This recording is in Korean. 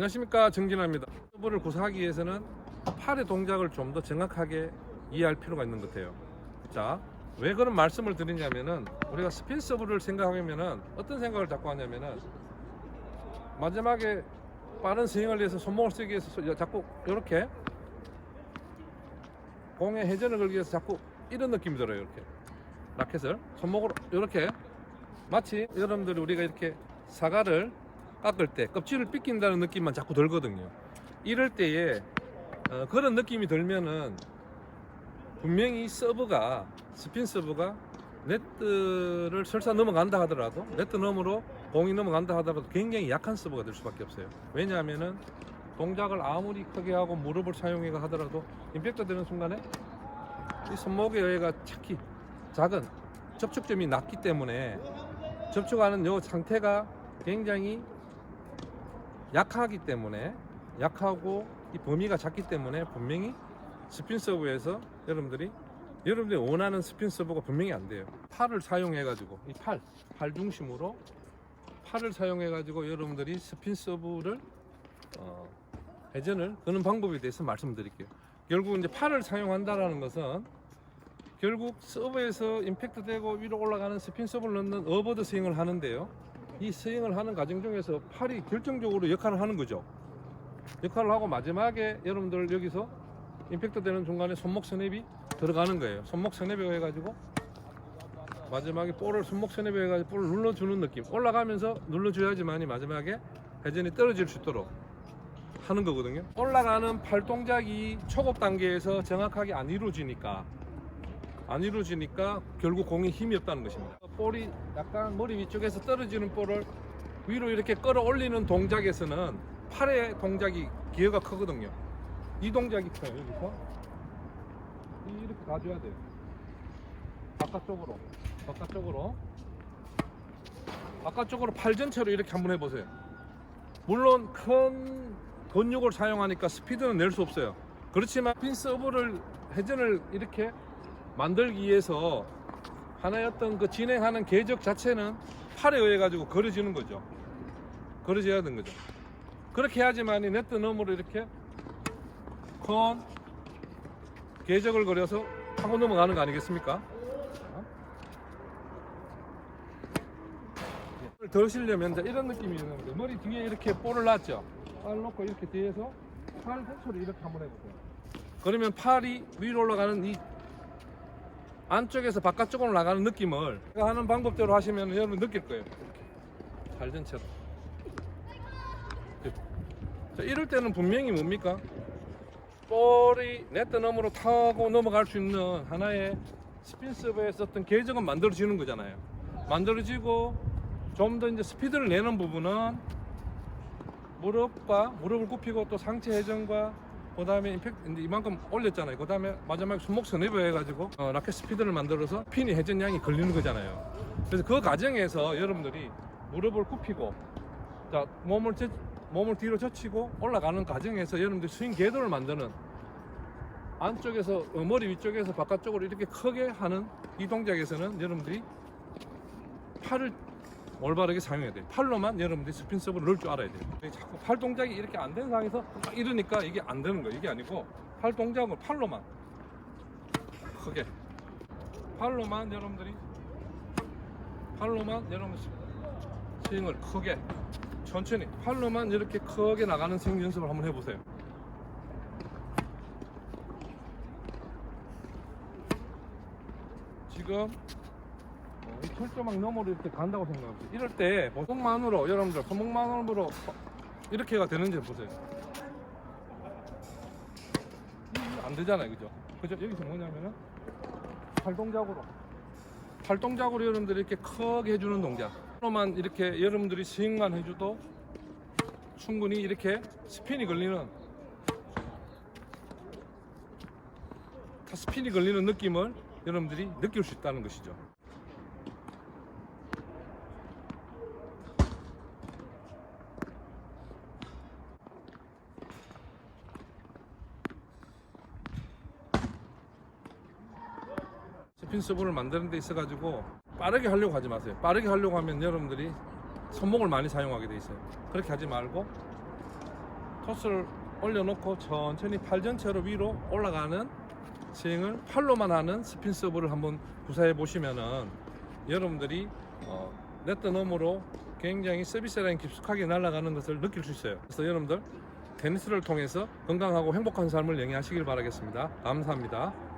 안녕하십니까 정진아입니다. 서브를 구사하기 위해서는 팔의 동작을 좀 더 정확하게 이해할 필요가 있는 것 같아요. 자, 왜 그런 말씀을 드리냐면은 우리가 스핀 서브를 생각하면은 어떤 생각을 자꾸 하냐면은 마지막에 빠른 스윙을 위해서 손목을 쓰기 위해서 소- 자꾸 이렇게 공의 회전을 걸기 위해서 자꾸 이런 느낌이 들어요. 이렇게 라켓을 손목으로 이렇게 마치 여러분들이 우리가 이렇게 사과를 깎을 때 껍질을 삐낀다는 느낌만 자꾸 들거든요. 이럴 때에 어, 그런 느낌이 들면은 분명히 서브가 스핀 서브가 네트를 설사 넘어간다 하더라도 네트 너머로 공이 넘어간다 하더라도 굉장히 약한 서브가 될 수밖에 없어요. 왜냐하면은 동작을 아무리 크게 하고 무릎을 사용해 하더라도 임팩트 되는 순간에 이 손목의 여기가 특히 작은 접촉점이 낮기 때문에 접촉하는 요 상태가 굉장히 약하기 때문에 약하고 이 범위가 작기 때문에 분명히 스핀 서브에서 여러분들이 여러분들이 원하는 스핀 서브가 분명히 안 돼요. 팔을 사용해 가지고 이 팔, 팔 중심으로 팔을 사용해 가지고 여러분들이 스핀 서브를 어, 회전을 그는 방법에 대해서 말씀드릴게요. 결국 이제 팔을 사용한다라는 것은 결국 서브에서 임팩트 되고 위로 올라가는 스핀 서브를 넣는 어버드 스윙을 하는데요. 이 스윙을 하는 과정 중에서 팔이 결정적으로 역할을 하는 거죠. 역할을 하고 마지막에 여러분들 여기서 임팩트 되는 중간에 손목 스냅이 들어가는 거예요. 손목 스냅이 해가지고 마지막에 볼을 손목 스냅이 해가지고 볼을 눌러주는 느낌. 올라가면서 눌러줘야지만이 마지막에 회전이 떨어질 수 있도록 하는 거거든요. 올라가는 팔 동작이 초급 단계에서 정확하게 안 이루어지니까 안 이루어지니까 결국 공이 힘이 없다는 것입니다. 볼이 약간 머리 위쪽에서 떨어지는 볼을 위로 이렇게 끌어올리는 동작에서는 팔의 동작이 기여가 크거든요. 이 동작이 커요. 여기서 이렇게 가줘야 돼요. 바깥쪽으로, 바깥쪽으로, 바깥쪽으로 팔 전체로 이렇게 한번 해보세요. 물론 큰 근육을 사용하니까 스피드는 낼 수 없어요. 그렇지만 핀 서브를 회전을 이렇게 만들기 위해서 하나의 어떤 그 진행하는 궤적 자체는 팔에 의해 가지고 걸어지는 거죠. 걸어져야 되는 거죠. 그렇게 해야지만 이 네트 너머로 이렇게 큰 궤적을 그려서 하고 넘어가는 거 아니겠습니까? 더 쉬려면 이제 이런 느낌이 있는데 머리 뒤에 이렇게 볼을 놨죠. 팔 놓고 이렇게 뒤에서 팔 전체로 이렇게 한번 해보세요. 그러면 팔이 위로 올라가는 이 안쪽에서 바깥쪽으로 나가는 느낌을 하는 방법대로 하시면 여러분 느낄 거예요. 이렇게 팔 전체로. 자, 이럴 때는 분명히 뭡니까? 볼이 네트 너머로 타고 넘어갈 수 있는 하나의 스핀 서브에 썼던 궤적은 만들어지는 거잖아요. 만들어지고 좀 더 이제 스피드를 내는 부분은 무릎과 무릎을 굽히고 또 상체 회전과 그 다음에 임팩트 이제 이만큼 올렸잖아요. 그 다음에 마지막에 손목 스냅을 해가지고 어, 라켓 스피드를 만들어서 핀이 회전량이 걸리는 거잖아요. 그래서 그 과정에서 여러분들이 무릎을 굽히고 자 몸을 젖- 몸을 뒤로 젖히고 올라가는 과정에서 여러분들 스윙 궤도를 만드는 안쪽에서 어, 머리 위쪽에서 바깥쪽으로 이렇게 크게 하는 이 동작에서는 여러분들이 팔을 올바르게 사용해야 돼요. 팔로만 여러분들이 스핀 서브를 넣을 줄 알아야 돼요. 자꾸 팔 동작이 이렇게 안 되는 상황에서 막 이러니까 이게 안 되는 거예요. 이게 아니고 팔 동작을 팔로만 크게 팔로만 여러분들이 팔로만 여러분 스윙을 크게 천천히 팔로만 이렇게 크게 나가는 스윙 연습을 한번 해보세요. 지금 어, 이 철조망 너머로 이렇게 간다고 생각하세요. 이럴 때 손목만으로 여러분들 손목만으로 이렇게가 되는지 보세요. 안 되잖아요, 그죠? 그죠? 여기서 뭐냐면은 팔 동작으로 팔 동작으로 여러분들이 이렇게 크게 해주는 동작. 로만 이렇게 여러분들이 스윙만 해줘도 충분히 이렇게 스핀이 걸리는 다 스핀이 걸리는 느낌을 여러분들이 느낄 수 있다는 것이죠. 스핀 서브를 만드는 데 있어 가지고 빠르게 하려고 하지 마세요. 빠르게 하려고 하면 여러분들이 손목을 많이 사용하게 돼 있어요. 그렇게 하지 말고 토스를 올려놓고 천천히 팔 전체로 위로 올라가는 스윙을 팔로만 하는 스핀 서브를 한번 구사해 보시면은 여러분들이 어, 네트 너머로 굉장히 서비스 라인 깊숙하게 날아가는 것을 느낄 수 있어요. 그래서 여러분들 테니스를 통해서 건강하고 행복한 삶을 영위하시길 바라겠습니다. 감사합니다.